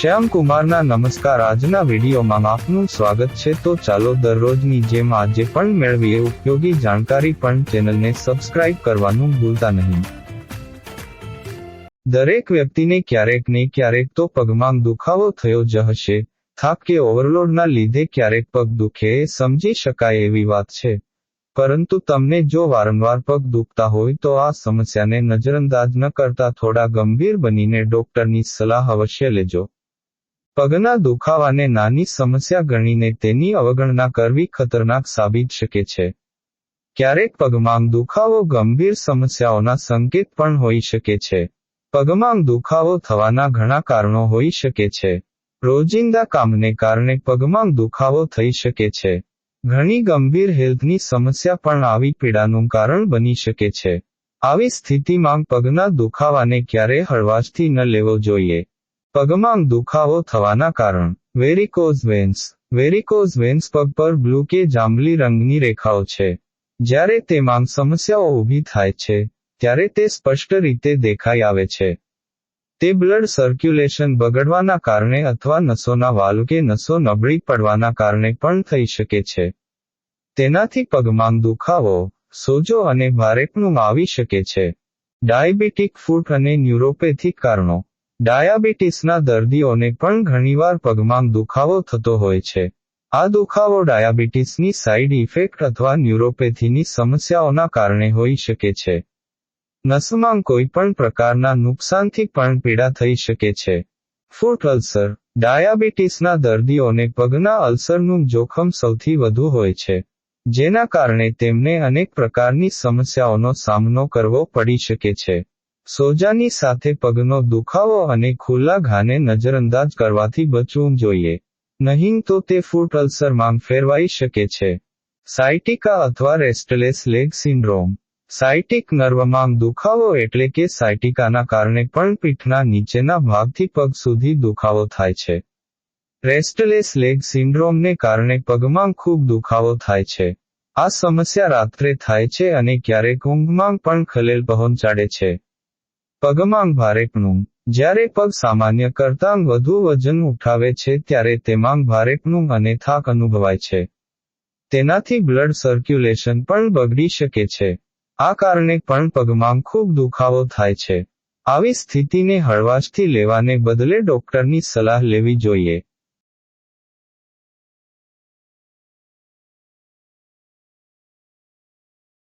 શ્યામ કુમારના નમસ્કાર. આજના વિડીયોમાં આપનું સ્વાગત છે. તો ચાલો દરરોજની જેમ આજે પણ મેળવીએ ઉપયોગી જાણકારી પણ ચેનલને સબસ્ક્રાઇબ કરવાનું ભૂલતા નહીં. દરેક વ્યક્તિને ક્યારેક ને ક્યારેક તો પગમાં દુખાવો થયો જ હશે. થાક કે ઓવરલોડના લીધે ક્યારેક પગ દુખે એ સમજી શકાય એવી વાત છે. પરંતુ તમને જો વારંવાર પગ દુખતા હોય તો આ સમસ્યાને નજરઅંદાજ ન કરતા થોડા ગંભીર બનીને ડોક્ટરની સલાહ અવશ્ય લેજો. પગના દુખાવાને નાની સમસ્યા ગણીને તેની અવગણના કરવી ખતરનાક સાબિત શકે છે. ક્યારેક પગમાં દુખાવો ગંભીર સમસ્યાઓના સંકેત પણ હોઈ શકે છે. પગમાં દુખાવો થવાના ઘણા કારણો હોઈ શકે છે. રોજિંદા કામને કારણે પગમાં દુખાવો થઈ શકે છે. ઘણી ગંભીર હેલ્થની સમસ્યા પણ આવી પીડાનું કારણ બની શકે છે. આવી સ્થિતિમાં પગના દુખાવાને ક્યારેય હળવાશથી ન લેવો જોઈએ. પગમાં દુખાવો થવાના કારણ. વેરિકોઝ વેન્સ વેરિકોઝ વેન્સ પગ પર બ્લુ કે જાંબલી રંગની રેખાઓ છે. જ્યારે તેમાં સમસ્યાઓ ઊભી થાય છે, ત્યારે તે સ્પષ્ટ રીતે દેખાઈ આવે છે. તે બ્લડ સર્ક્યુલેશન બગડવાના કારણે અથવા નસોના વાલ કે નસો નબળી પડવાના કારણે પણ થઈ શકે છે. તેનાથી પગમાં દુખાવો, સોજો અને ભારેપણું આવી શકે છે. ડાયાબિટીક ફૂટ અને ન્યુરોપેથિક કારણો. ડાયાબિટીસના દર્દીઓને પણ ઘણીવાર પગમાં દુખાવો થતો હોય છે. આ દુખાવો ડાયાબિટીસની સાઇડ ઇફેક્ટ અથવા ન્યુરોપેથીની સમસ્યાઓના કારણે હોઈ શકે છે. નસમાં કોઈ પણ પ્રકારના નુકસાનથી પણ પીડા થઈ શકે છે. Foot ulcer. ડાયાબિટીસના દર્દીઓને પગના અલ્સરનું જોખમ સૌથી વધુ હોય છે, જેના કારણે તેમને અનેક પ્રકારની સમસ્યાઓનો સામનો કરવો પડી શકે છે. સોજાની સાથે પગનો દુખાવો અને ખુલ્લા ઘાને નજરઅંદાજ કરવાથી બચવું જોઈએ. નહીં તો તે ફૂટ અલ્સરમાં ફેરવાઈ શકે છે. સાયટિકા અથવા રેસ્ટલેસ લેગ સિન્ડ્રોમ. સાયટિક નર્વમાં દુખાવો એટલે કે સાયટિકાના કારણે પણ પીઠના નીચેના ભાગથી પગ સુધી દુખાવો થાય છે. રેસ્ટલેસ લેગ સિન્ડ્રોમને કારણે પગમાં ખૂબ દુખાવો થાય છે. આ સમસ્યા રાત્રે થાય છે અને ક્યારેક ઊંઘમાં પણ ખલેલ પહોંચાડે છે. પગમાં ભારેકનું. જ્યારે પગ સામાન્ય કરતાં વધુ વજન ઉઠાવે છે ત્યારે તેમાં ભારેકનું અને થાક અનુભવાય છે. તેનાથી બ્લડ સર્ક્યુલેશન પણ બગડી શકે છે. આ કારણે પણ પગમાં ખૂબ દુખાવો થાય છે. આવી સ્થિતિને હળવાશથી લેવાને બદલે ડોક્ટરની સલાહ લેવી જોઈએ.